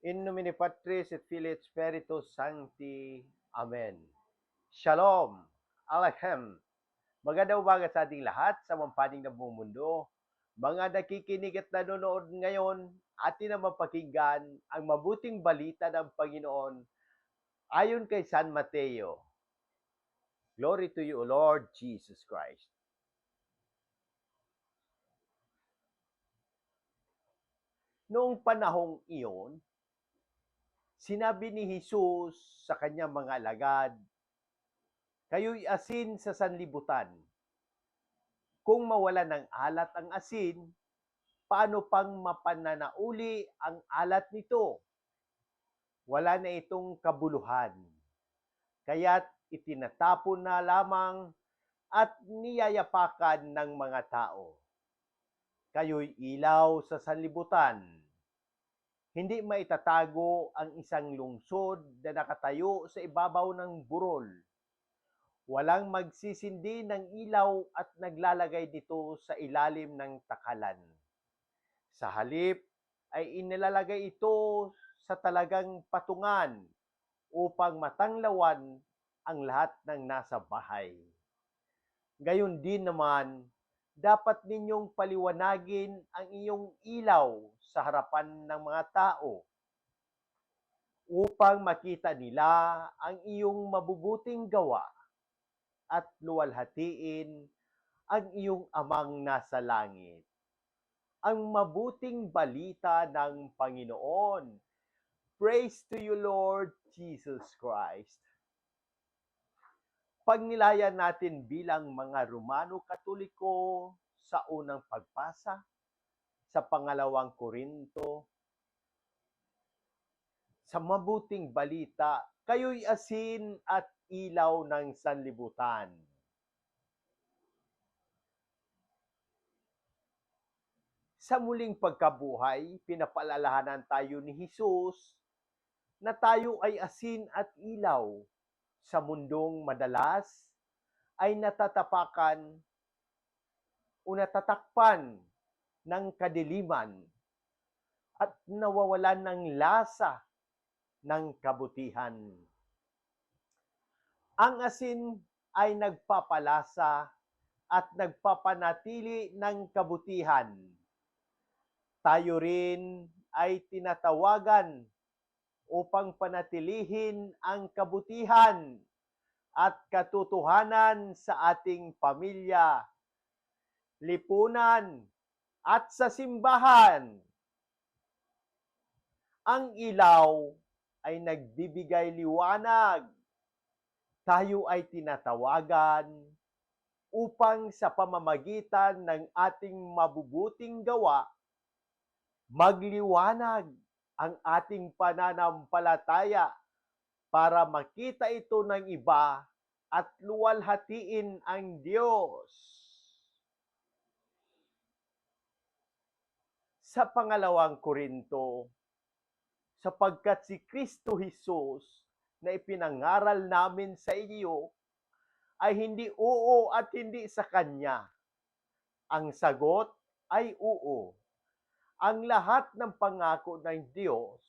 In nomine Patris et Filii et Spiritus Sancti. Amen. Shalom. Alachem. Magandang umaga sa ating lahat sa mampaning na buong mundo. Mga nakikinig at nanonood ngayon, atin na mapakinggan ang mabuting balita ng Panginoon ayon kay San Mateo. Glory to you, Lord Jesus Christ. Noong panahong iyon, sinabi ni Jesus sa kanyang mga alagad, Kayo'y asin sa sanlibutan. Kung mawala ng alat ang asin, paano pang mapananauli ang alat nito? Wala na itong kabuluhan. Kaya't itinatapon na lamang at niyayapakan ng mga tao. Kayo'y ilaw sa sanlibutan. Hindi maitatago ang isang lungsod na nakatayo sa ibabaw ng burol. Walang magsisindi ng ilaw at naglalagay dito sa ilalim ng takalan. Sa halip ay inilalagay ito sa talagang patungan upang matanglawan ang lahat ng nasa bahay. Gayon din naman, dapat ninyong paliwanagin ang iyong ilaw sa harapan ng mga tao upang makita nila ang iyong mabubuting gawa at luwalhatiin ang iyong amang nasa langit. Ang mabuting balita ng Panginoon. Praise to you, Lord Jesus Christ. Pagnilayan natin bilang mga Romano Katoliko sa unang pagbasa, sa pangalawang Korinto, sa mabuting balita, kayo'y asin at ilaw ng sanlibutan. Sa muling pagkabuhay, pinapaalalahanan tayo ni Jesus na tayo ay asin at ilaw sa mundong madalas ay natatapakan o natatakpan ng kadiliman at nawawalan ng lasa ng kabutihan. Ang asin ay nagpapalasa at nagpapanatili ng kabutihan. Tayo rin ay tinatawagan upang panatilihin ang kabutihan at katotohanan sa ating pamilya, lipunan, at sa simbahan. Ang ilaw ay nagbibigay liwanag tayo ay tinatawagan upang sa pamamagitan ng ating mabubuting gawa, magliwanag ang ating pananampalataya para makita ito ng iba at luwalhatiin ang Diyos. Sa pangalawang Korinto, sapagkat si Kristo Jesus na ipinangaral namin sa iyo ay hindi oo at hindi sa Kanya. Ang sagot ay oo. Ang lahat ng pangako ng Diyos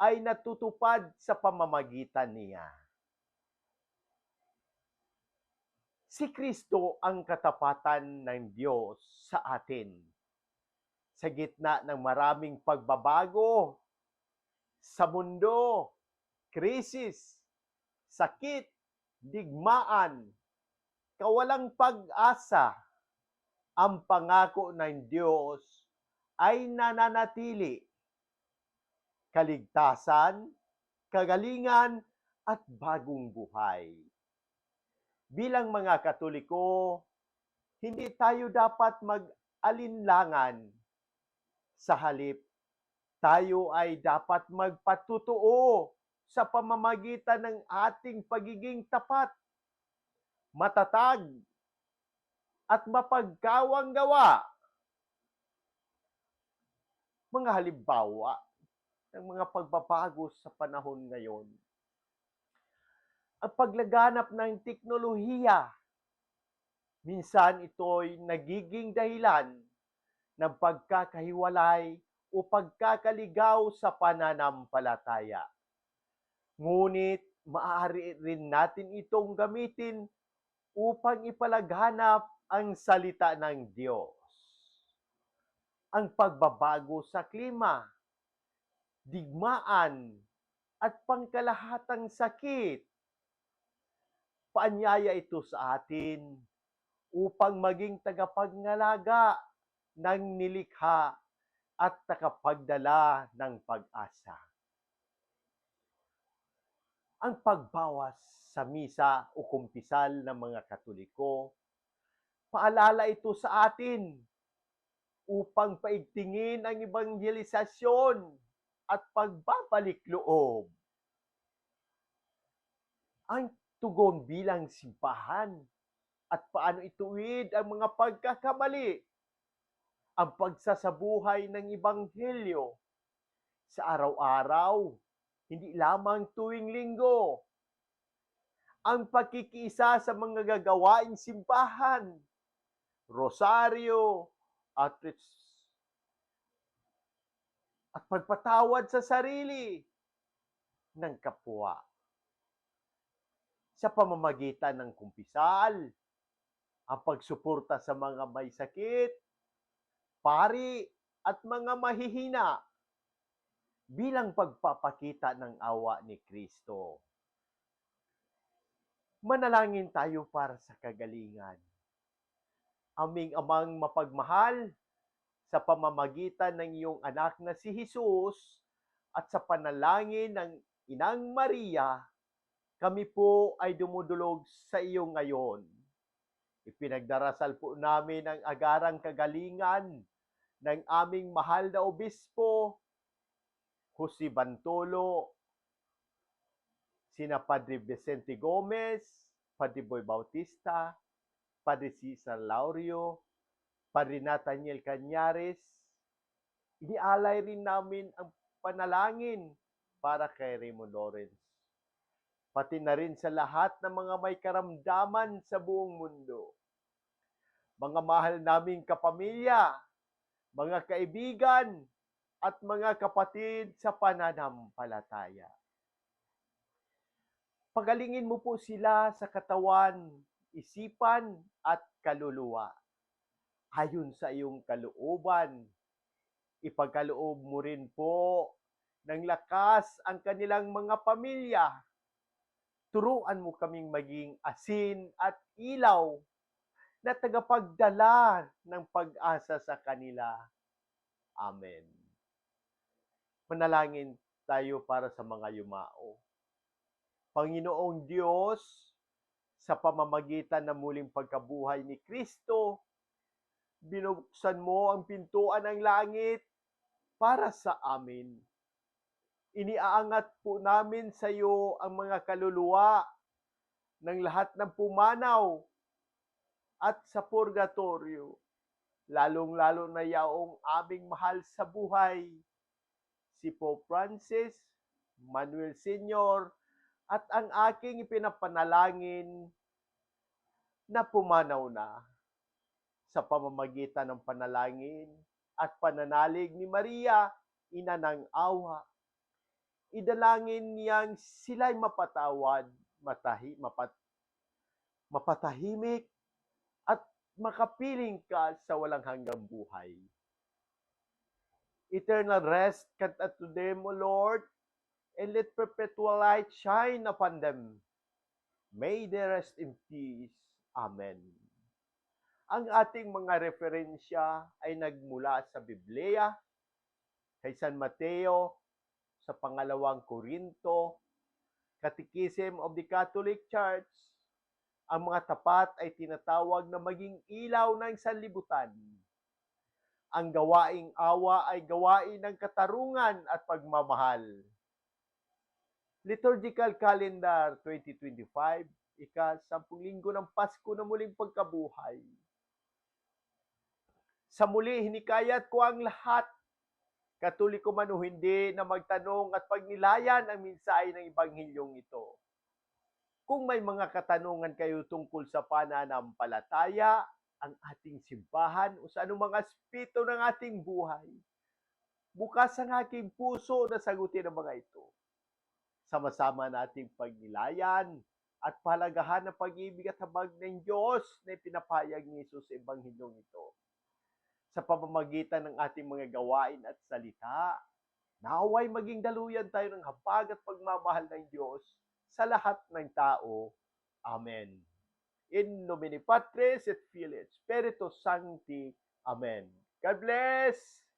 ay natutupad sa pamamagitan niya. Si Kristo ang katapatan ng Diyos sa atin. Sa gitna ng maraming pagbabago sa mundo, krisis, sakit, digmaan, kawalang pag-asa, ang pangako ng Diyos ay nananatili. Kaligtasan, kagalingan, at bagong buhay. Bilang mga Katoliko, hindi tayo dapat mag-alinlangan. Sa halip, tayo ay dapat magpatutuo sa pamamagitan ng ating pagiging tapat, matatag, at mapagkawang gawa. Mga halimbawa ng mga pagbabago sa panahon ngayon. Ang paglaganap ng teknolohiya, minsan ito'y nagiging dahilan ng pagkakahiwalay o pagkakaligaw sa pananampalataya. Ngunit maaari rin natin itong gamitin upang ipalaghanap ang salita ng Diyos. Ang pagbabago sa klima, digmaan, at pangkalahatang sakit. Paanyaya ito sa atin upang maging tagapagngalaga ng nilikha at takapagdala ng pag-asa. Ang pagbawas sa misa o kumpisal ng mga Katoliko, paalala ito sa atin upang paigtingin ang evangelisasyon at pagbabalik loob. Ang tugon bilang simbahan at paano ituwid ang mga pagkakamali, ang pagsasabuhay ng Ebanghelyo. Sa araw-araw, hindi lamang tuwing linggo, ang pagkikiisa sa mga gagawaing simbahan, rosaryo, at at pagpatawad sa sarili ng kapwa sa pamamagitan ng kumpisal, ang pagsuporta sa mga may sakit, pari at mga mahihina bilang pagpapakita ng awa ni Kristo. Manalangin tayo para sa kagalingan. Aming amang mapagmahal, sa pamamagitan ng iyong anak na si Jesus at sa panalangin ng Inang Maria, kami po ay dumudulog sa iyo ngayon. Ipinagdarasal po namin ang agarang kagalingan ng aming mahal na obispo, Jose Bantolo, sina Padre Vicente Gomez, Padre Boy Bautista, Padre Cesar Laurio, Padre Nathaniel Cañares, inialay rin namin ang panalangin para kay Raymond Lawrence. Pati na rin sa lahat ng mga may karamdaman sa buong mundo. Mga mahal naming kapamilya, mga kaibigan, at mga kapatid sa pananampalataya. Pagalingin mo po sila sa katawan, isipan, at kaluluwa ayon sa iyong kalooban. Ipagkaloob mo rin po ng lakas ang kanilang mga pamilya. Turuan mo kaming maging asin at ilaw na tagapagdala ng pag-asa sa kanila. Amen. Manalangin tayo para sa mga yumao. Panginoong Diyos, sa pamamagitan ng muling pagkabuhay ni Kristo, binuksan mo ang pintuan ng langit para sa amin. Iniaangat po namin sa iyo ang mga kaluluwa ng lahat ng pumanaw at sa purgatorio, lalong-lalo na yaong aming mahal sa buhay, si Pope Francis, Manuel Senior, at ang aking ipinapanalangin na pumanaw na sa pamamagitan ng panalangin at pananalig ni Maria, ina ng awa. Idalangin niyang sila'y mapatawad, matahi, mapat, mapatahimik, at makapiling ka sa walang hanggang buhay. Eternal rest grant unto them, O Lord, and let perpetual light shine upon them. May they rest in peace. Amen. Ang ating mga referensya ay nagmula sa Biblia, kay San Mateo, sa pangalawang Korinto, Catechism of the Catholic Church, ang mga tapat ay tinatawag na maging ilaw ng sanlibutan. Ang gawaing awa ay gawain ng katarungan at pagmamahal. Liturgical Calendar 2025, ika-sampung linggo ng Pasko na muling pagkabuhay. Sa muli, hinikayat ko ang lahat, katoliko man o hindi, na magtanong at pagnilayan ang mensahe ng Ebanghilyong ito. Kung may mga katanungan kayo tungkol sa pananampalataya, ang ating simbahan o sa anumang aspeto ng ating buhay, Bukas ang aking puso na sagutin ang mga ito. Sama-sama nating pagnilayan at palagahan ng pag-ibig at habag ng Diyos na pinapayag ni Jesus sa Ebanghilyong ito. Sa pamamagitan ng ating mga gawain at salita, naway maging daluyan tayo ng habag at pagmamahal ng Diyos sa lahat ng tao. Amen. In nomine Patris et Filii et Spiritus Sancti. Amen. God bless!